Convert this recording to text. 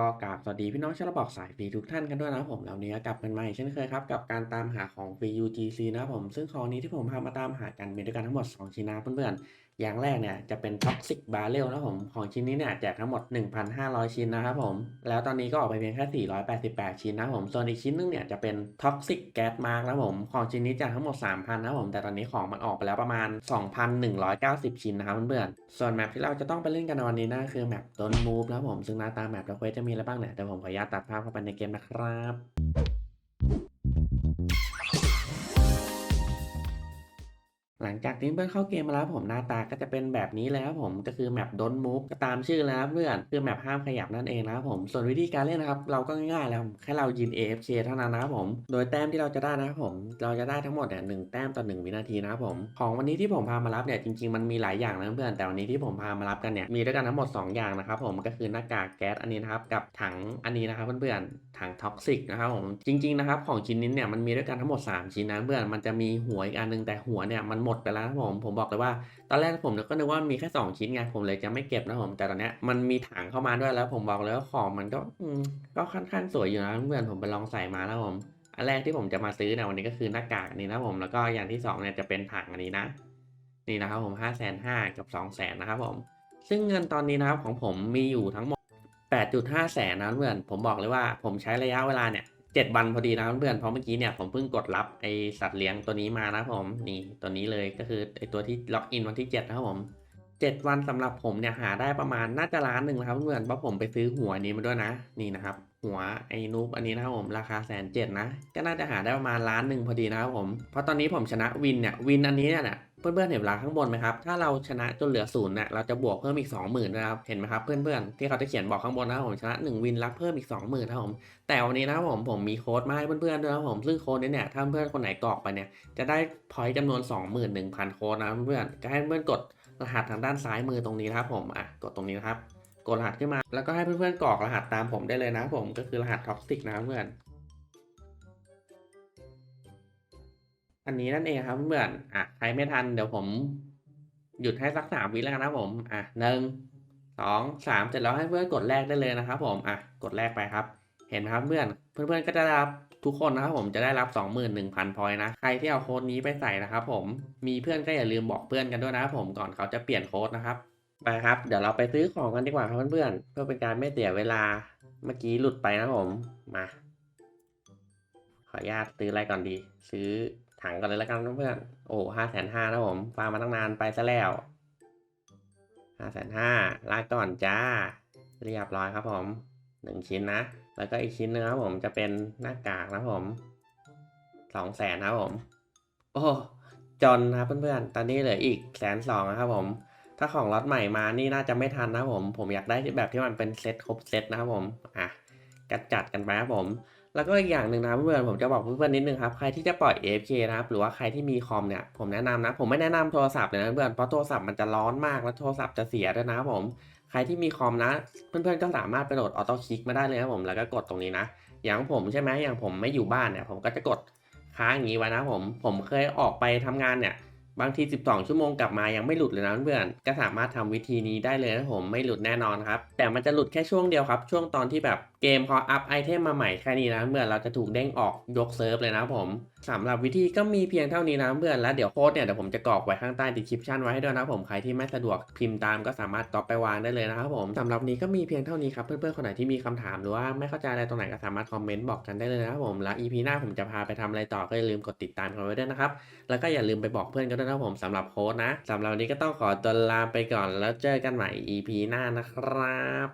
ก็กราบสวัสดีพี่น้องชาวระบอกสายฟรีทุกท่านกันด้วยนะครับผมแล้ววันนี้ก็กลับกันมาอีกเช่นเคยครับกับการตามหาของฟรี UGC นะครับผมซึ่งของนี้ที่ผมพามาตามหากันมีด้วยกันทั้งหมด 2 ชิ้นนะเพื่อนๆ อย่างแรกเนี่ยจะเป็น Toxic Barrel นะครับผมของชิ้นนี้เนี่ยแจกทั้งหมด 1,500 ชิ้นนะครับผม แล้วตอนนี้ก็ออกไปเพียงแค่ 488 ชิ้นนะครับผมส่วนอีกชิ้นนึงเนี่ยจะเป็น Toxic Gas Mask นะครับผมของชิ้นนี้แจกทั้งหมด 3,000นะครับผมแต่ตอนนี้ของมันออกไปแล้วประมาณ 2,190 ชิ้นนะครับเพื่อนๆส่วนแมปที่เราจะต้องไปเล่นกันในวันนี้นะคือแมป Don't Move นะครับผมซึ่งหน้าตาแมปแล้วเควสจะมีอะไรบ้างเนี่ยเดี๋ยวผมขออนุญาตตัดภาพเข้าไปในเกมนะครับ หลังจากที่เพื่อนเข้าเกมมาแล้วผมหน้าตาก็จะเป็นแบบนี้เลยครับผมก็คือแมป Don't Move ก็ตามชื่อแล้วเพื่อนคือแมปห้ามขยับนั่นเองนะครับผมส่วนวิธีการเล่นนะครับเราก็ง่ายๆแล้วแค่เรายืน AFK เท่านั้นนะครับผม โดยแต้มที่เราจะได้นะครับผม เราจะได้ทั้งหมดเนี่ยหนึ่งแต้มต่อหนึ่งวินาทีนะครับผมของวันนี้ที่ผมพามารับเนี่ยจริงๆมันมีหลายอย่างนะเพื่อนแต่วันนี้ที่ผมพามารับกันเนี่ยมีด้วยกันทั้งหมด 2 อย่างนะครับผมก็คือหน้ากากแก๊สอันนี้นะครับกับถังอันนี้นะครับเพื่อนๆถังท็อกซิกนะครับผมจริงๆนะครับของชิ้นนี้เนี่ยมันมีด้วยกันทั้งหมด 3 ชิ้นนะเพื่อนมันจะมีหัวอีกอันนึงแต่หัวเนี่ยมันหมดไปแล้วนะผมผมบอกเลยว่า ตอนแรกผมก็นึกว่ามีแค่ 2 ชิ้นไงผมเลยจะไม่เก็บนะผมแต่ตอนนี้มันมีถังเข้ามาด้วยแล้วผมบอกเลยว่าของมันก็ก็ค่อนข้างสวยอยู่นะเพื่อนผมไปลองใส่มาแล้วผมอันแรกที่ผมจะมาซื้อในวันนี้ก็คือหน้ากากนี้นะผมแล้วก็อย่างที่สองเนี่ยจะเป็นถังอันนี้นะ นี่นะครับผมห้าแสนห้ากับสองแสนนะครับผมซึ่งเงินตอนนี้นะครับของผมมีอยู่ทั้งหมด8.5แสนนะเพื่อนผมบอกเลยว่าผมใช้ระยะเวลาเนี่ย เจ็ดวันพอดีนะเพื่อนเพราะเมื่อกี้เนี่ยผมเพิ่งกดรับไอสัตว์เลี้ยงตัวนี้มานะผมนี่ตัวนี้เลยก็คือไอตัวที่ล็อกอินวันที่7นะครับผม เจ็ดวันสำหรับผมเนี่ยหาได้ประมาณน่าจะล้านหนึ่งนะครับเพื่อนเพราะผมไปซื้อหัวนี้มาด้วยนะ นี่นะครับ หัวไอ้นูบอันนี้นะครับผมราคาแสนเจ็ดนะ ก็น่าจะหาได้ประมาณล้านหนึ่งพอดีนะครับผมเพราะตอนนี้ผมชนะวินเนี่ยวินอันนี้เนี่ยเพื่อนๆเห็นเวลาข้างบนไหมครับ ถ้าเราชนะจนเหลือศูนย์เนี่ยเราจะบวกเพิ่มอีก 20,000นะครับ เห็นไหมครับเพื่อนๆที่เขาจะเขียนบอกข้างบนนะครับผมชนะ 1 วินรับเพิ่มอีก 20,000นะครับผม แต่วันนี้นะครับผมผมมีโค้ดมาให้เพื่อนๆด้วยนะครับผม ซึ่งโค้ดนี้เนี่ยถ้าเพื่อนคนไหนกรอกไปเนี่ยจะได้พอยต์จำนวน 21,000 โค้ดนะเพื่อนๆก็ให้เพื่อนกด รหัสทางด้านซ้ายมือตรงนี้นะครับผมอะกดตรงนี้นะครับ กดรหัสขึ้นมา แล้วก็ให้เพื่อนๆกรอกรหัสตามผมได้เลยนะครับผมก็คือรหัสท็อกซิกนะเพื่อนอันนี้นั่นเองครับเพื่อนอะใครไม่ทันเดี๋ยวผมหยุดให้สักสามวิแล้วนะครับผมอะหนึ่งสองสามเสร็จแล้วให้เพื่อนกดแรกได้เลยนะครับผมอะกดแรกไปครับ เห็นไหมครับเพื่อนเพื่อนๆก็จะรับ ทุกคนนะครับผมจะได้รับ 21,000พอยต์นะ ใครที่เอาโค้ดนี้ไปใส่นะครับผม มีเพื่อนก็อย่าลืมบอกเพื่อนกันด้วยนะครับผมก่อนเขาจะเปลี่ยนโค้ดนะครับไปครับ เดี๋ยวเราไปซื้อของกันดีกว่าครับเพื่อนๆ เพื่อเป็นการไม่เสียเวลา เมื่อกี้หลุดไปนะผม มา ขออนุญาตซื้ออะไรก่อนดี ซื้อถังก่อนเลยแล้วกันเพื่อนๆ โอ้ห้าแสนห้านะผมฟาร์มมาตั้งนานไปซะแล้วห้าแสนห้าลาก่อนจ้า เรียบร้อยครับผม หนึ่งชิ้นนะ แล้วก็อีกชิ้นนึงครับผมจะเป็นหน้ากากนะผมสองแสนครับผม โอ้จนนะครับเพื่อนๆ ตอนนี้เหลืออีกแสนสองนะครับผม ถ้าของล็อตใหม่มานี่น่าจะไม่ทันนะผม ผมอยากได้แบบที่มันเป็นเซตครบเซตนะครับผม อะ กัดจัดกันไปครับผม แล้วก็อีกอย่างหนึ่งนะเพื่อนๆผมจะบอกเพื่อนๆนิดนึงครับใครที่จะปล่อย AFK นะครับหรือว่าใครที่มีคอมเนี่ยผมแนะนำนะ ผมไม่แนะนำโทรศัพท์เลยนะเพื่อนเพราะโทรศัพท์มันจะร้อนมากแล้วโทรศัพท์จะเสียด้วยนะผมใครที่มีคอมนะ เพื่อนๆก็สามารถไปโหลดออโต้คลิกมาได้เลยครับผมแล้วก็กดตรงนี้นะ อย่างผมใช่ไหมอย่างผมไม่อยู่บ้านเนี่ยผมก็จะกดค้างอย่างนี้ไว้นะผมผมเคยออกไปทำงานเนี่ย บางที 12 ชั่วโมงกลับมายังไม่หลุดเลยนะเพื่อนก็สามารถทำวิธีนี้ได้เลยนะผมไม่หลุดแน่นอนครับ แต่มันจะหลุดแค่ช่วงเดียวครับ ช่วงตอนที่แบบเกมเขาอัพไอเทมมาใหม่แค่นี้นะเพื่อนเราจะถูกเด้งออกยกเซิร์ฟเลยนะผมสำหรับวิธีก็มีเพียงเท่านี้นะเพื่อนแล้วเดี๋ยวโค้ดเนี่ยเดี๋ยวผมจะกรอกไว้ข้างใต้ดีคริปชันไว้ให้ด้วยนะผมใครที่ไม่สะดวกพิมพ์ตามก็สามารถก๊อปไปวางได้เลยนะครับผมสำหรับนี้ก็มีเพียงเท่านี้ครับเพื่อนๆคนไหนที่มีคำถามหรือว่าไม่เข้าใจอะไรตรงไหนก็สามารถคอมเมนต์บอกกันได้เลยนะครับผมแล้ว EP หน้าผมจะพาไปทำอะไรต่อก็อย่าลืมกดติดตามกันไว้ด้วยนะครับแล้วก็อย่าลืมไปบอกเพื่อนกันด้วยนะครับผมสำหรับโค้ดนะสำหรับวันนี้ก็ต้องขอตัวลาไปก่อนแล้วเจอกันใหม่ EP หน้านะครับ